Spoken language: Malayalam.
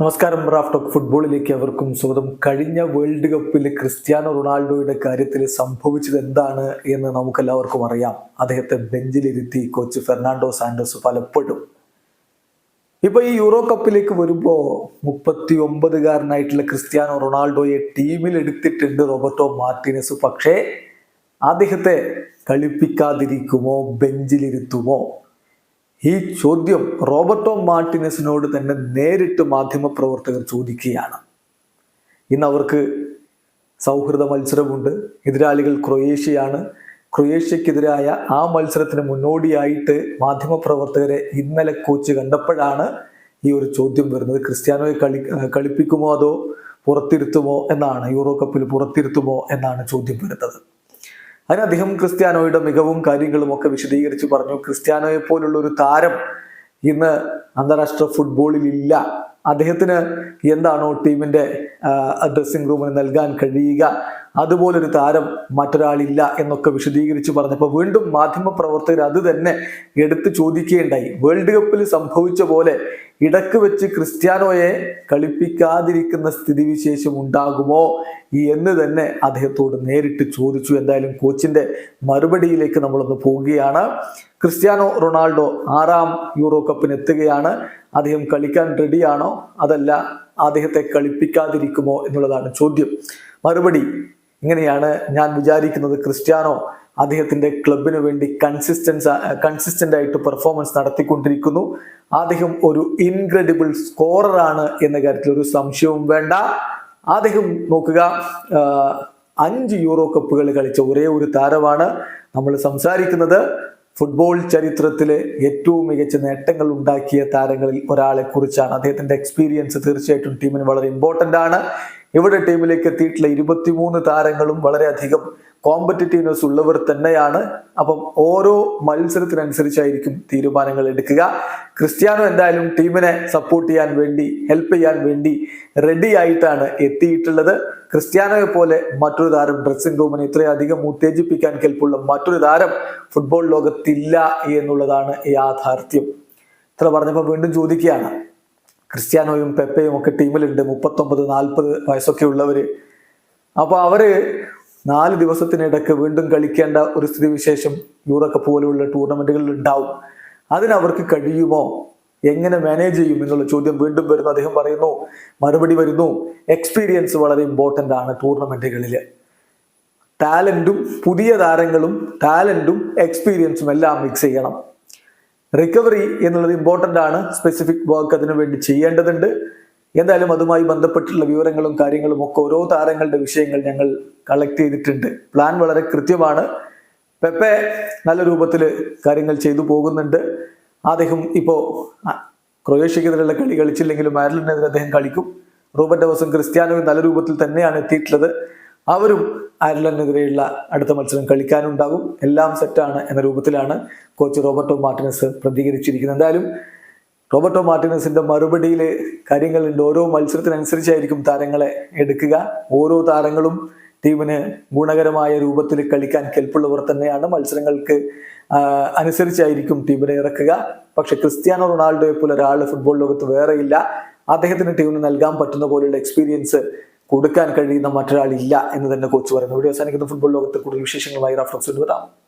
നമസ്കാരം റാഫ് ടോക്ക് ഫുട്ബോളിലേക്ക് അവർക്കും സ്വാഗതം. കഴിഞ്ഞ വേൾഡ് കപ്പിൽ ക്രിസ്ത്യാനോ റൊണാൾഡോയുടെ കാര്യത്തിൽ സംഭവിച്ചത് എന്താണ് എന്ന് നമുക്കെല്ലാവർക്കും അറിയാം. അദ്ദേഹത്തെ ബെഞ്ചിലിരുത്തി കോച്ച് ഫെർണാണ്ടോ സാൻഡോസ് പലപ്പോഴും. ഇപ്പൊ ഈ യൂറോ കപ്പിലേക്ക് വരുമ്പോൾ മുപ്പത്തി ഒമ്പതുകാരനായിട്ടുള്ള ക്രിസ്ത്യാനോ റൊണാൾഡോയെ ടീമിൽ എടുത്തിട്ടുണ്ട് റോബർട്ടോ മാർട്ടിനസ്. പക്ഷേ അദ്ദേഹത്തെ കളിപ്പിക്കാതിരിക്കുമോ? ബെഞ്ചിലിരുത്തുമോ? ഈ ചോദ്യം റോബർട്ടോ മാർട്ടിനസിനോട് തന്നെ നേരിട്ട് മാധ്യമപ്രവർത്തകർ ചോദിക്കുകയാണ്. ഇന്ന് അവർക്ക് സൗഹൃദ മത്സരമുണ്ട്. എതിരാളികൾ ക്രൊയേഷ്യയാണ്. ക്രൊയേഷ്യക്കെതിരായ ആ മത്സരത്തിന് മുന്നോടിയായിട്ട് മാധ്യമപ്രവർത്തകരെ ഇന്നലെ കോച്ച് കണ്ടപ്പോഴാണ് ഈ ഒരു ചോദ്യം വരുന്നത്. ക്രിസ്ത്യാനോയെ കളി കളിപ്പിക്കുമോ അതോ പുറത്തിരുത്തുമോ എന്നാണ് യൂറോ കപ്പിൽ പുറത്തിരുത്തുമോ എന്നാണ് ചോദ്യം വരുന്നത്. അതിന് അദ്ദേഹം ക്രിസ്ത്യാനോയുടെ മികവും കാര്യങ്ങളും ഒക്കെ വിശദീകരിച്ച് പറഞ്ഞു ക്രിസ്ത്യാനോയെ പോലുള്ള ഒരു താരം ഇന്ന് അന്താരാഷ്ട്ര ഫുട്ബോളിൽ ഇല്ല. അദ്ദേഹത്തിന് എന്താണോ ടീമിന്റെ ഡ്രസ്സിംഗ് റൂമിന് നൽകാൻ കഴിയുക. അതുപോലൊരു താരം മറ്റൊരാളില്ല എന്നൊക്കെ വിശദീകരിച്ച് പറഞ്ഞപ്പോൾ വീണ്ടും മാധ്യമ പ്രവർത്തകർ അത് തന്നെ എടുത്തു ചോദിക്കുകയുണ്ടായി. വേൾഡ് കപ്പിൽ സംഭവിച്ച പോലെ ഇടയ്ക്ക് വെച്ച് ക്രിസ്ത്യാനോയെ കളിപ്പിക്കാതിരിക്കുന്ന സ്ഥിതിവിശേഷം ഉണ്ടാകുമോ? എന്ന് തന്നെ അദ്ദേഹത്തോട് നേരിട്ട് ചോദിച്ചു. എന്തായാലും കോച്ചിന്റെ മറുപടിയിലേക്ക് നമ്മളൊന്ന് പോവുകയാണ്. ക്രിസ്ത്യാനോ റൊണാൾഡോ ആറാം യൂറോ കപ്പിന് എത്തുകയാണ്. അദ്ദേഹം കളിക്കാൻ റെഡിയാണോ? അതല്ല അദ്ദേഹത്തെ കളിപ്പിക്കാതിരിക്കുമോ എന്നുള്ളതാണ് ചോദ്യം. മറുപടി ഇങ്ങനെയാണ് ഞാൻ വിചാരിക്കുന്നത് ക്രിസ്ത്യാനോ അദ്ദേഹത്തിന്റെ ക്ലബിന് വേണ്ടി കൺസിസ്റ്റൻസ് കൺസിസ്റ്റന്റ് ആയിട്ട് പെർഫോമൻസ് നടത്തിക്കൊണ്ടിരിക്കുന്നു. അദ്ദേഹം ഒരു ഇൻക്രെഡിബിൾ സ്കോറർ ആണ് എന്ന കാര്യത്തിൽ ഒരു സംശയവും വേണ്ട. അദ്ദേഹം നോക്കുക അഞ്ച് യൂറോ കപ്പുകൾ കളിച്ച ഒരേ ഒരു താരമാണ് നമ്മൾ സംസാരിക്കുന്നത്. ഫുട്ബോൾ ചരിത്രത്തിലെ ഏറ്റവും മികച്ച നേട്ടങ്ങൾ ഉണ്ടാക്കിയ താരങ്ങളിൽ ഒരാളെ കുറിച്ചാണ് അദ്ദേഹത്തിന്റെ എക്സ്പീരിയൻസ് തീർച്ചയായിട്ടും ടീമിന് വളരെ ഇമ്പോർട്ടന്റ് ആണ്. ഇവിടെ ടീമിലേക്ക് എത്തിയിട്ടുള്ള ഇരുപത്തിമൂന്ന് താരങ്ങളും വളരെയധികം കോമ്പറ്റീറ്റീവ്നെസ് ഉള്ളവർ തന്നെയാണ്. അപ്പം ഓരോ മത്സരത്തിനനുസരിച്ചായിരിക്കും തീരുമാനങ്ങൾ എടുക്കുക. ക്രിസ്ത്യാനോ എന്തായാലും ടീമിനെ സപ്പോർട്ട് ചെയ്യാൻ വേണ്ടി ഹെൽപ്പ് ചെയ്യാൻ വേണ്ടി റെഡി ആയിട്ടാണ് എത്തിയിട്ടുള്ളത്. ക്രിസ്ത്യാനോയെ പോലെ മറ്റൊരു താരം ഡ്രസ്സിംഗ് റൂമിനെ ഇത്രയധികം ഉത്തേജിപ്പിക്കാൻ കെൽപ്പുള്ള മറ്റൊരു താരം ഫുട്ബോൾ ലോകത്തില്ല എന്നുള്ളതാണ് യാഥാർത്ഥ്യം. ഇത്ര പറഞ്ഞപ്പോൾ വീണ്ടും ചോദിക്കുകയാണ് ക്രിസ്ത്യാനോയും പെപ്പയും ഒക്കെ ടീമിലുണ്ട്. മുപ്പത്തൊമ്പത് നാൽപ്പത് വയസ്സൊക്കെ ഉള്ളവര്. അപ്പൊ അവർ നാല് ദിവസത്തിനിടക്ക് വീണ്ടും കളിക്കേണ്ട ഒരു സ്ഥിതിവിശേഷം യൂറോ കപ്പ് പോലെയുള്ള ടൂർണമെന്റുകളിൽ ഉണ്ടാവും. അതിനവർക്ക് കഴിയുമോ? എങ്ങനെ മാനേജ് ചെയ്യും എന്നുള്ള ചോദ്യം വീണ്ടും വരുന്നു. അദ്ദേഹം പറയുന്നു മറുപടി വരുന്നു. എക്സ്പീരിയൻസ് വളരെ ഇമ്പോർട്ടന്റ് ആണ് ടൂർണമെന്റുകളിൽ ടാലന്റും പുതിയ താരങ്ങളും ടാലന്റും എക്സ്പീരിയൻസും എല്ലാം മിക്സ് ചെയ്യണം. റിക്കവറി എന്നുള്ളത് ഇമ്പോർട്ടന്റ് ആണ്. സ്പെസിഫിക് വർക്ക് അതിനു വേണ്ടി ചെയ്യേണ്ടതുണ്ട്. എന്തായാലും അതുമായി ബന്ധപ്പെട്ടുള്ള വിവരങ്ങളും കാര്യങ്ങളും ഒക്കെ ഓരോ താരങ്ങളുടെ വിഷയങ്ങൾ ഞങ്ങൾ കളക്ട് ചെയ്തിട്ടുണ്ട്. പ്ലാൻ വളരെ കൃത്യമാണ്. പെപ്പെ നല്ല രൂപത്തിൽ കാര്യങ്ങൾ ചെയ്തു പോകുന്നുണ്ട്. അദ്ദേഹം ഇപ്പോൾ ക്രൊയേഷ്യക്കെതിരെയുള്ള കളി കളിച്ചില്ലെങ്കിലും അയർലൻഡിനെതിരെ അദ്ദേഹം കളിക്കും. റൂബൻ ഡവസും ക്രിസ്ത്യാനോയും നല്ല രൂപത്തിൽ തന്നെയാണ് എത്തിയിട്ടുള്ളത്. അവരും അയർലൻഡിനെതിരെയുള്ള അടുത്ത മത്സരം കളിക്കാനുണ്ടാകും. എല്ലാം സെറ്റാണ് എന്ന രൂപത്തിലാണ് കോച്ച് റോബർട്ടോ മാർട്ടിനസ് പ്രതികരിച്ചിരിക്കുന്നത്. എന്തായാലും റോബർട്ടോ മാർട്ടിനസിന്റെ മറുപടിയിൽ കാര്യങ്ങളുണ്ട്. ഓരോ മത്സരത്തിനനുസരിച്ചായിരിക്കും താരങ്ങളെ എടുക്കുക. ഓരോ താരങ്ങളും ടീമിന് ഗുണകരമായ രൂപത്തിൽ കളിക്കാൻ കെൽപ്പുള്ളവർ തന്നെയാണ്. മത്സരങ്ങൾക്ക് അനുസരിച്ചായിരിക്കും ടീമിനെ ഇറക്കുക. പക്ഷെ ക്രിസ്ത്യാനോ റൊണാൾഡോയെ പോലെ ഒരാൾ ഫുട്ബോൾ ലോകത്ത് വേറെയില്ല. അദ്ദേഹത്തിന് ടീമിന് നൽകാൻ പറ്റുന്ന പോലെയുള്ള എക്സ്പീരിയൻസ് കൊടുക്കാൻ കഴിയുന്ന മറ്റൊരാളില്ല എന്ന് തന്നെ കോച്ച് പറയുന്നു. ഇവിടെ അവസാനിക്കുന്ന. ഫുട്ബോൾ ലോകത്തെ കൂടുതൽ വിശേഷങ്ങളുമായി റഫറൻസ് വരാം.